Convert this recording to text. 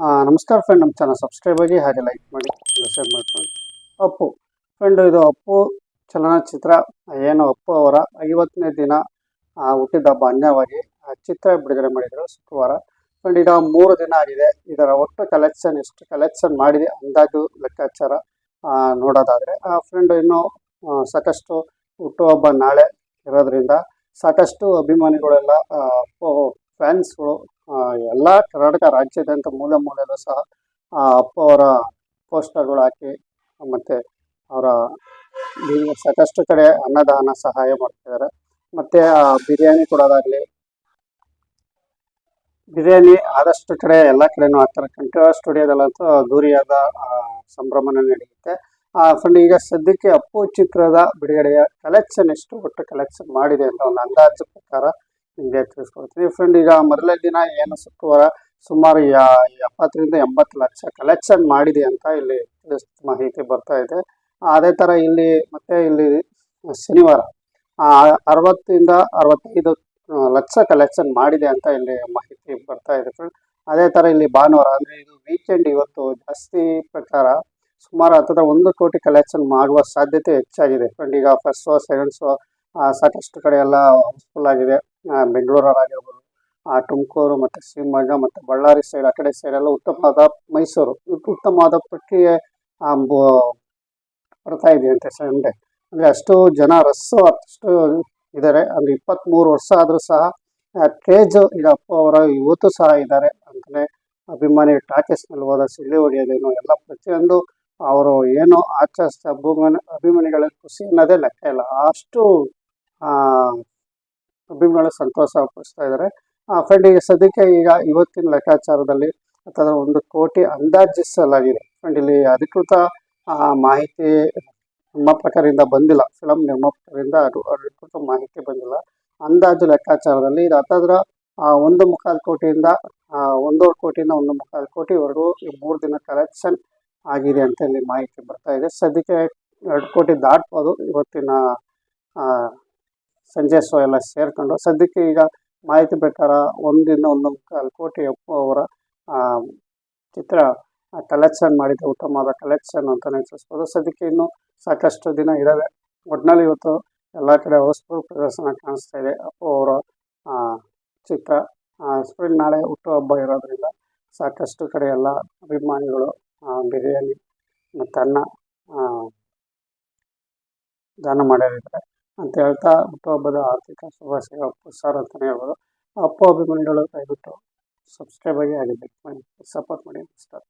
ಆ, ನಮಸ್ಕಾರ ಫ್ರೆಂಡ್ ನಮ್ಮ ಚಾನಲ್ ಸಬ್ಸ್ಕ್ರೈಬ್ ಆಗಿ ಹಾಗೆ ಲೈಕ್ ಮಾಡಿ ಶೇರ್ ಮಾಡ್ಕೊಂಡು ಅಪ್ಪು. ಫ್ರೆಂಡ್ ಇದು ಅಪ್ಪು ಚಲನಚಿತ್ರ ಏನು ಅಪ್ಪು ಅವರ ಐವತ್ತನೇ ದಿನ ಹುಟ್ಟಿದ ಹಬ್ಬ ಅನ್ಯವಾಗಿ ಆ ಚಿತ್ರ ಬಿಡುಗಡೆ ಮಾಡಿದರು ಶುಕ್ರವಾರ. ಫ್ರೆಂಡ್ ಇದು ಮೂರು ದಿನ ಆಗಿದೆ. ಇದರ ಒಟ್ಟು ಕಲೆಕ್ಷನ್ ಎಷ್ಟು ಕಲೆಕ್ಷನ್ ಮಾಡಿದೆ ಅಂದಾಜು ಲೆಕ್ಕಾಚಾರ ಆ, ನೋಡೋದಾದರೆ ಫ್ರೆಂಡ್ ಇನ್ನು ಸಾಕಷ್ಟು ಹುಟ್ಟುಹಬ್ಬ ನಾಳೆ ಇರೋದ್ರಿಂದ ಸಾಕಷ್ಟು ಅಭಿಮಾನಿಗಳೆಲ್ಲ ಆ, ಅಪ್ಪು ಫ್ಯಾನ್ಸ್ಗಳು ಎಲ್ಲ ಕರ್ನಾಟಕ ರಾಜ್ಯಾದ್ಯಂತ ಮೂಲೆ ಮೂಲೆಯಲ್ಲೂ ಸಹ ಅಪ್ಪ ಅವರ ಪೋಸ್ಟರ್ಗಳು ಹಾಕಿ, ಮತ್ತು ಅವರ ಸಾಕಷ್ಟು ಕಡೆ ಅನ್ನದಾನ ಸಹಾಯ ಮಾಡ್ತಿದ್ದಾರೆ. ಮತ್ತು ಬಿರಿಯಾನಿ ಕೊಡೋದಾಗಲಿ ಬಿರಿಯಾನಿ ಆದಷ್ಟು ಕಡೆ ಎಲ್ಲ ಕಡೆನೂ ಹಾಕ್ತಾರೆ ಕಂಠ ಸ್ಟುಡಿಯೋದಲ್ಲಂತೂ ದೂರಿಯಾದ ಸಂಭ್ರಮನ ನಡೆಯುತ್ತೆ. ಆ ಫ್ರೆಂಡ್ ಈಗ ಸದ್ಯಕ್ಕೆ ಅಪ್ಪು ಚಿತ್ರದ ಬಿಡುಗಡೆಯ ಕಲೆಕ್ಷನ್ ಎಷ್ಟು ಒಟ್ಟು ಕಲೆಕ್ಷನ್ ಮಾಡಿದೆ ಅಂತ ಒಂದು ಅಂದಾಜು ಪ್ರಕಾರ ನಿಮಗೆ ತಿಳಿಸ್ಕೊಡ್ತೀನಿ ಫ್ರೆಂಡ್ ಈಗ ಮೊದಲನೇ ದಿನ ಏನು ಶುಕ್ರವಾರ ಸುಮಾರು ಎಪ್ಪತ್ತರಿಂದ ಎಂಬತ್ತು ಲಕ್ಷ ಕಲೆಕ್ಷನ್ ಮಾಡಿದೆ ಅಂತ ಇಲ್ಲಿ ಮಾಹಿತಿ ಬರ್ತಾ ಇದೆ. ಅದೇ ಥರ ಇಲ್ಲಿ ಮತ್ತೆ ಇಲ್ಲಿ ಶನಿವಾರ ಅರವತ್ತಿಂದ ಅರವತ್ತೈದು ಲಕ್ಷ ಕಲೆಕ್ಷನ್ ಮಾಡಿದೆ ಅಂತ ಇಲ್ಲಿ ಮಾಹಿತಿ ಬರ್ತಾ ಇದೆ ಫ್ರೆಂಡ್ ಅದೇ ಥರ ಇಲ್ಲಿ ಭಾನುವಾರ, ಅಂದರೆ ಇದು ವೀಕೆಂಡ್ ಇವತ್ತು ಜಾಸ್ತಿ ಪ್ರಕಾರ ಸುಮಾರು ಹತ್ತಿರ ಒಂದು ಕೋಟಿ ಕಲೆಕ್ಷನ್ ಮಾಡುವ ಸಾಧ್ಯತೆ ಹೆಚ್ಚಾಗಿದೆ ಫ್ರೆಂಡ್ ಈಗ ಫಸ್ಟ್ ಶೋ ಸೆಕೆಂಡ್ ಶೋ ಸಾಕಷ್ಟು ಕಡೆ ಎಲ್ಲ ಹೌಸ್ಫುಲ್ ಆಗಿದೆ. ಬೆಂಗಳೂರಲ್ಲಾಗಿರ್ಬೋದು ಆ, ತುಮಕೂರು ಮತ್ತು ಶಿವಮೊಗ್ಗ ಮತ್ತು ಬಳ್ಳಾರಿ ಸೈಡ್ ಆ ಕಡೆ ಸೈಡೆಲ್ಲ ಉತ್ತಮವಾದ ಮೈಸೂರು. ಉತ್- ಉತ್ತಮವಾದ ಪ್ರಕ್ರಿಯೆ ಬರ್ತಾ ಇದೆಯಂತೆ ಸಂಡೆ ಅಂದರೆ ಅಷ್ಟು ಜನ ರಸ್ಸು ಅಷ್ಟು ಇದ್ದಾರೆ. ಅಂದರೆ ಇಪ್ಪತ್ತ್ಮೂರು ವರ್ಷ ಆದರೂ ಸಹ ಕ್ರೇಜ್ ಈಗ ಅಪ್ಪ ಅವರ ಇವತ್ತು ಸಹ ಇದ್ದಾರೆ ಅಂತಲೇ ಅಭಿಮಾನಿ ಟಾಕೀಸ್ನಲ್ಲಿ ಹೋದ ಸಿಳ್ಳಿ ಹೊಡೆಯೋದೇನು ಎಲ್ಲ ಪ್ರತಿಯೊಂದು ಅವರು ಏನು ಆಚರಿಸ್ತಾ ಅಭಿಮಾನಿ ಅಭಿಮಾನಿಗಳ ಖುಷಿ ಅನ್ನೋದೇ ಲೆಕ್ಕ ಇಲ್ಲ. ಅಷ್ಟು ಅಭಿಮಾನಿಗಳು ಸಂತೋಷ ಪಡಿಸ್ತಾ ಇದ್ದಾರೆ. ಫ್ರೆಂಡ್ ಸದ್ಯಕ್ಕೆ ಈಗ ಇವತ್ತಿನ ಲೆಕ್ಕಾಚಾರದಲ್ಲಿ ಅಥವಾ ಒಂದು ಕೋಟಿ ಅಂದಾಜಿಸಲಾಗಿದೆ. ಫ್ರೆಂಡ್ ಇಲ್ಲಿ ಅಧಿಕೃತ ಮಾಹಿತಿ ಪ್ರಕಾರದಿಂದ ಬಂದಿಲ್ಲ. ಫಿಲಂ ನಿರ್ಮಾಪಕರಿಂದ ಅದು ಅಧಿಕೃತ ಮಾಹಿತಿ ಬಂದಿಲ್ಲ. ಅಂದಾಜು ಲೆಕ್ಕಾಚಾರದಲ್ಲಿ ಇದು ಆ, ಒಂದು ಮುಕ್ಕಾಲು ಕೋಟಿಯಿಂದ ಒಂದೂವರೆ ಕೋಟಿಯಿಂದ ಒಂದು ಮುಕ್ಕಾಲು ಕೋಟಿ ಈ ಮೂರು ದಿನ ಕಲೆಕ್ಷನ್ ಆಗಿದೆ ಅಂತ ಇಲ್ಲಿ ಮಾಹಿತಿ ಬರ್ತಾ ಇದೆ. ಸದ್ಯಕ್ಕೆ ಎರಡು ಕೋಟಿ ದಾಟ್ಬೋದು. ಇವತ್ತಿನ ಸಂಜೆ ಶೋ ಎಲ್ಲ ಸೇರಿಕೊಂಡು, ಸದ್ಯಕ್ಕೆ ಈಗ ಮಾಹಿತಿ ಪ್ರಕಾರ ಒಂದಿಂದ ಒಂದು ಕಾಲು ಕೋಟಿ ಅಪ್ಪು ಅವರ ಚಿತ್ರ ಕಲೆಕ್ಷನ್ ಮಾಡಿದ ಉತ್ತಮವಾದ ಕಲೆಕ್ಷನ್ ಅಂತಲೇ ತಿಳಿಸ್ಬೋದು ಸದ್ಯಕ್ಕೆ ಇನ್ನು ಸಾಕಷ್ಟು ದಿನ ಇದ್ದಾವೆ ಒಟ್ಟಿನಲ್ಲಿ ಇವತ್ತು ಎಲ್ಲ ಕಡೆ ಹೊಸಪೂರ್ ಪ್ರದರ್ಶನ ಕಾಣಿಸ್ತಾ ಇದೆ. ಅಪ್ಪು ಅವರ ಚಿತ್ರ ಸ್ಪ್ರಿಂಗ್ ನಾಳೆ ಹುಟ್ಟುಹಬ್ಬ ಇರೋದ್ರಿಂದ ಸಾಕಷ್ಟು ಕಡೆ ಎಲ್ಲ ಅಭಿಮಾನಿಗಳು ಬಿರಿಯಾನಿ ಮತ್ತು ಅನ್ನ ದಾನ ಮಾಡಿದ್ದಾರೆ ಅಂತ ಹೇಳ್ತಾ ಹುಟ್ಟುಹಬ್ಬದ ಆರ್ಥಿಕ ಶುಭಾಶಯ ಅಪ್ಪು ಸರ್ ಅಂತಲೇ ಹೇಳ್ಬೋದು ಅಪ್ಪು ಅಭಿಮಾನಿಗಳು ದಯವಿಟ್ಟು ಸಬ್ಸ್ಕ್ರೈಬ್ ಆಗಿ ಹಾಗೆ ಮಾಡಿ ಸಪೋರ್ಟ್ ಮಾಡಿ, ನಮಸ್ಕಾರ.